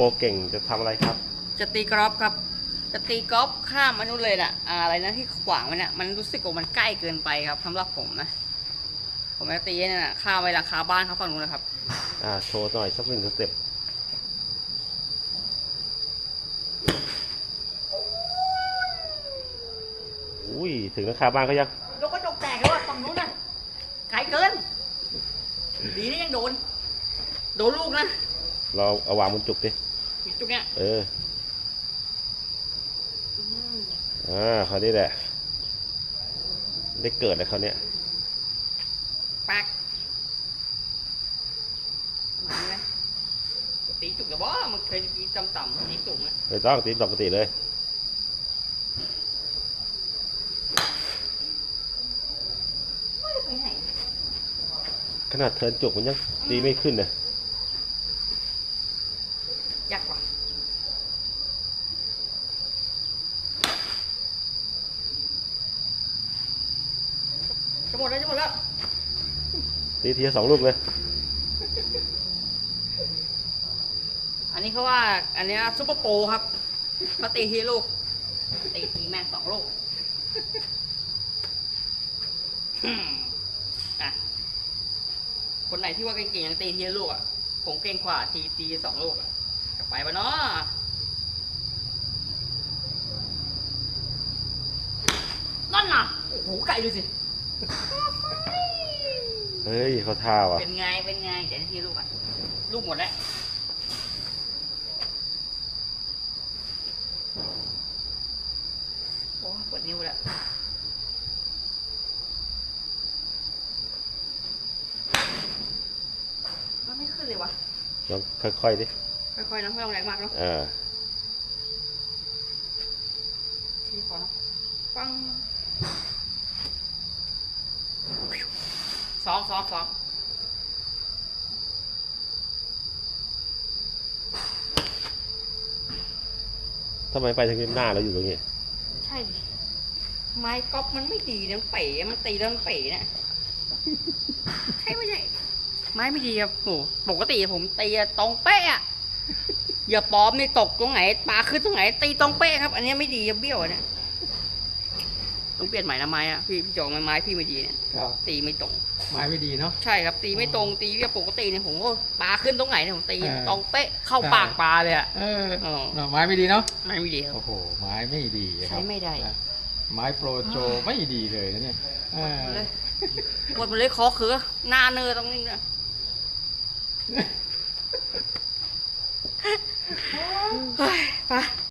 โปรเก่งจะทำอะไรครับ จะตีกอล์ฟครับ จะตีกอล์ฟข้ามอันนู้นเลยน่ะอ่าอะไรนะที่ขวางมันน่ะมันรู้สึกว่ามันใกล้เกินไปครับสำหรับผมนะ ผมจะตีเนี่ยน่ะข้ามไปหลังคาบ้านเขาฝั่งนู้นนะครับ อ่าโชว์หน่อยสักหนึ่งสเต็ปอุ้ยถึงราคาบ้านก็ยัง ยกกระจกแตกแล้วอะฝั่งนู้นน่ะไกลเกิน ดีนะยังโดน โดนลูกนะ เราเอาวางบนจุกดิ จุกเนี้ยเอออ่าคราวนี้แหละ ได้เกิดเลยคราวเนี้ยปากมาไหมตีจุกแต่ว่ามันเคยตีต่ำๆตีจุกนะไม่ต้องตีปกติเลยไม่ได้ไปไหนขนาดเทิร์นจุกมันยังตีไม่ขึ้นเลย ยากกว่าจะ หมดแล้วจะหมดแล้วตีทีละสองลูกเลย อันนี้เขาว่า อันเนี้ยซุปเปอร์โปรครับมาตีทีลูก ตีทีแม่งสองลูกอืมอะคนไหนที่ว่าเก่งๆยังตีทีละลูกอะ ผมเก่งกว่าทีตีสองลูกอะจะไปปะเนาะนั่นน่ะ โอ้โห ไกลดูสิ เฮ้ยเขาท่าว่ะเป็นไง เป็นไงเดี๋ยวทีลูกอะ ลูกหมดแล้ว โอ้ยปวดนิ้วแล้วมันไม่ขึ้นเลยวะลองค่อยๆดิ ค่อยๆนะไม่ต้องแรงมากเนาะอ่าทีขอเนาะฟัง สองสองสองทำไมไปทางหน้าเราอยู่ตรงนี้ ใช่ดิไม้ก๊อฟมันไม่ดีนะมันเป๋มันตีแล้วมันเป๋นะใช่ไม่ใช่ไม้ไม่ดีครับโหปกติผมตีอะตรงเป๊ะอะอย่าปลอมนี่ตกตรงไหนปลาขึ้นตรงไหน ตีตรงเป๊ะครับ อันนี้ไม่ดีครับเบี้ยวอะเนี่ยต้องเปลี่ยนใหม่นะไม้อะพี่พี่จองไม้พี่ไม่ดีเนี่ยครับตีไม่ตรง ไม้ไม่ดีเนาะ ใช่ครับตีไม่ตรงตีเรียบปกติเนี่ยผมก็ปลาขึ้นตรงไหนเนี่ยผมตีเออ ตรงเป๊ะเข้าปากปลาเลยอะ เอออ๋อเนอะไม้ไม่ดีเนาะ ไม้ไม่ดีครับโอ้โห ไม้ไม่ดีครับใช้ไม่ได้นะไม้โปรโจไม่ดีเลยนะเนี่ยเออ เลยปวดหมดเลยคอเคือหน้าเนอตรงนี้นะเฮ้ยไป